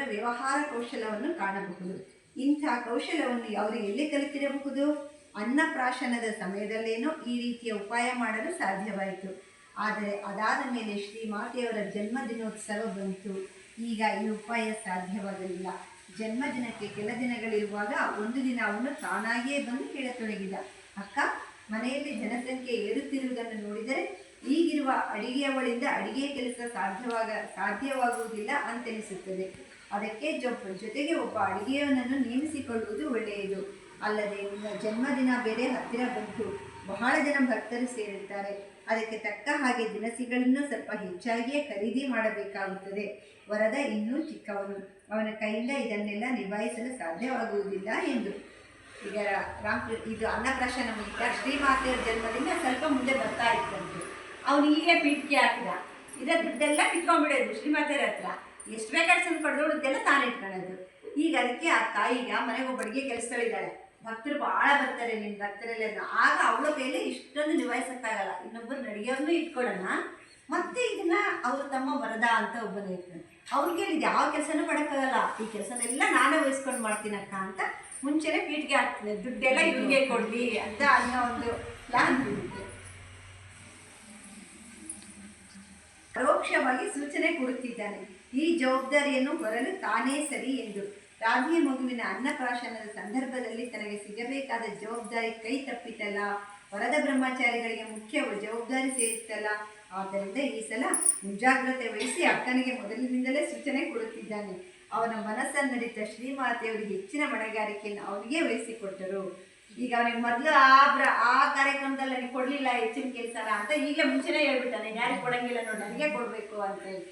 ಅವರ ವ್ಯವಹಾರ ಕೌಶಲವನ್ನು ಕಾಣಬಹುದು. ಇಂಥ ಕೌಶಲವನ್ನು ಅವರು ಎಲ್ಲಿ ಕಲಿತಿರಬಹುದು? ಅನ್ನಪ್ರಾಶನದ ಸಮಯದಲ್ಲೇನೋ ಈ ರೀತಿಯ ಉಪಾಯ ಮಾಡಲು ಸಾಧ್ಯವಾಯಿತು. ಆದರೆ ಅದಾದ ಮೇಲೆ ಶ್ರೀಮಾತೆಯವರ ಜನ್ಮದಿನೋತ್ಸವ ಬಂತು. ಈಗ ಈ ಉಪಾಯ ಸಾಧ್ಯವಾಗಲಿಲ್ಲ. ಜನ್ಮದಿನಕ್ಕೆ ಕೆಲ ದಿನಗಳಿರುವಾಗ ಒಂದು ದಿನ ಅವನು ತಾನಾಗಿಯೇ ಬಂದು ಕೇಳತೊಡಗಿದ. ಅಕ್ಕ, ಮನೆಯಲ್ಲಿ ಜನಸಂಖ್ಯೆ ಏರುತ್ತಿರುವುದನ್ನು ನೋಡಿದರೆ ಈಗಿರುವ ಅಡಿಗೆಯವಳಿಂದ ಅಡಿಗೆ ಕೆಲಸ ಸಾಧ್ಯವಾಗ ಸಾಧ್ಯವಾಗುವುದಿಲ್ಲ ಅಂತೆನಿಸುತ್ತದೆ. ಅದಕ್ಕೆ ಜೊತೆಗೆ ಒಬ್ಬ ಅಡುಗೆಯವನನ್ನು ನೇಮಿಸಿಕೊಳ್ಳುವುದು ಒಳ್ಳೆಯದು. ಅಲ್ಲದೆ ನಿಮ್ಮ ಜನ್ಮದಿನ ಬೇರೆ ಹತ್ತಿರ ಬಂತು. ಬಹಳ ಜನ ಭಕ್ತರು ಸೇರಿರ್ತಾರೆ. ಅದಕ್ಕೆ ತಕ್ಕ ಹಾಗೆ ದಿನಸಿಗಳನ್ನು ಸ್ವಲ್ಪ ಹೆಚ್ಚಾಗಿಯೇ ಖರೀದಿ ಮಾಡಬೇಕಾಗುತ್ತದೆ. ವರದ ಇನ್ನೂ ಚಿಕ್ಕವನು. ಅವನ ಕೈಯಿಂದ ಇದನ್ನೆಲ್ಲ ನಿಭಾಯಿಸಲು ಸಾಧ್ಯವಾಗುವುದಿಲ್ಲ ಎಂದು. ಈಗ ರಾಮ್ ಇದು ಅನ್ನಪ್ರಾಶನ ಮುಗಿತ. ಶ್ರೀಮಾತೆಯ ಜನ್ಮದಿಂದ ಸ್ವಲ್ಪ ಮುಂದೆ ಬರ್ತಾ ಇತ್ತಂತೆ. ಅವನು ಹೀಗೆ ಪೀಠಿಗೆ ಹಾಕಿದ. ದುಡ್ಡೆಲ್ಲ ಕಿತ್ಕೊಂಡ್ಬಿಡೋದು ಶ್ರೀಮಾತೆಯರ ಹತ್ರ. ಎಷ್ಟು ಬೇಕಾದ್ರೆ ತಂದು ಪಡೆದೋಡುದ್ದೆಲ್ಲ ತಾನೇ ಇಟ್ಕೊಳ್ಳೋದು. ಈಗ ಅದಕ್ಕೆ ಆ ತಾಯಿಗ ಮನೆಗೆ ಒಬ್ಬ ಅಡುಗೆ ಕೆಲಸಗಳಿದ್ದಾಳೆ ಭಕ್ತರು ಭಾಳ ಬರ್ತಾರೆ ನಿಮ್ಮ ಭಕ್ತರೆಲ್ಲ ಆಗ ಅವಳ ಕೈಲಿ ಇಷ್ಟೊಂದು ನಿಭಾಯಿಸೋಕ್ಕಾಗಲ್ಲ. ಇನ್ನೊಬ್ಬರು ನಡಿಗೆಯವ್ರನ್ನೂ ಇಟ್ಕೊಳ್ಳೋಣ ಮತ್ತೆ ಇದನ್ನ ಅವ್ರ ತಮ್ಮ ವರದ ಅಂತ ಒಬ್ಬನ ಇರ್ತಾನೆ ಅವ್ರಿಗೆ ಇದು ಯಾವ ಕೆಲಸನೂ ಮಾಡೋಕ್ಕಾಗಲ್ಲ. ಈ ಕೆಲಸನೆಲ್ಲ ನಾನೇ ವಹಿಸ್ಕೊಂಡು ಮಾಡ್ತೀನಕ್ಕ ಅಂತ ಮುಂಚೆನೇ ಪೀಠಿಗೆ ಹಾಕ್ತೀನಿ ದುಡ್ಡೆಲ್ಲ ಇವ್ರಿಗೆ ಕೊಡ್ಲಿ ಅಂತ ಅನ್ನೋ ಒಂದು ಪ್ಲಾನ್ ಪರೋಕ್ಷವಾಗಿ ಸೂಚನೆ ಕೊಡುತ್ತಿದ್ದಾನೆ. ಈ ಜವಾಬ್ದಾರಿಯನ್ನು ಹೊರಲು ತಾನೇ ಸರಿ ಎಂದು. ರಾಧಿಯ ಮಗುವಿನ ಅನ್ನಪ್ರಾಶನದ ಸಂದರ್ಭದಲ್ಲಿ ತನಗೆ ಸಿಗಬೇಕಾದ ಜವಾಬ್ದಾರಿ ಕೈ ತಪ್ಪಿತಲ್ಲ. ವರದ ಬ್ರಹ್ಮಚಾರಿಗಳಿಗೆ ಮುಖ್ಯ ಜವಾಬ್ದಾರಿ ಸೇರಿತ್ತಲ್ಲ ಆದ್ದರಿಂದ ಈ ಸಲ ಮುಂಜಾಗ್ರತೆ ವಹಿಸಿ ಅಕ್ಕನಿಗೆ ಮೊದಲಿನಿಂದಲೇ ಸೂಚನೆ ಕೊಡುತ್ತಿದ್ದಾನೆ. ಅವನ ಮನಸ್ಸನ್ನರಿತ ಶ್ರೀಮಾತೆಯವರಿಗೆ ಹೆಚ್ಚಿನ ಹೊಣೆಗಾರಿಕೆಯನ್ನು ಅವನಿಗೆ ವಹಿಸಿಕೊಟ್ಟರು. ಈಗ ಅವನಿಗೆ ಮೊದಲು ಆ ಬ್ರ ಆ ಕಾರ್ಯಕ್ರಮದಲ್ಲಿ ನನಗೆ ಕೊಡಲಿಲ್ಲ ಹೆಚ್ಚಿನ ಕೆಲಸನ ಅಂತ ಈಗಲೇ ಮುಂಚೆನೇ ಹೇಳ್ಬಿಟ್ಟಾನೆ ಯಾರಿಗೆ ಕೊಡಂಗಿಲ್ಲ ನೋಡಿ, ನನಗೆ ಕೊಡಬೇಕು ಅಂತ ಹೇಳಿ.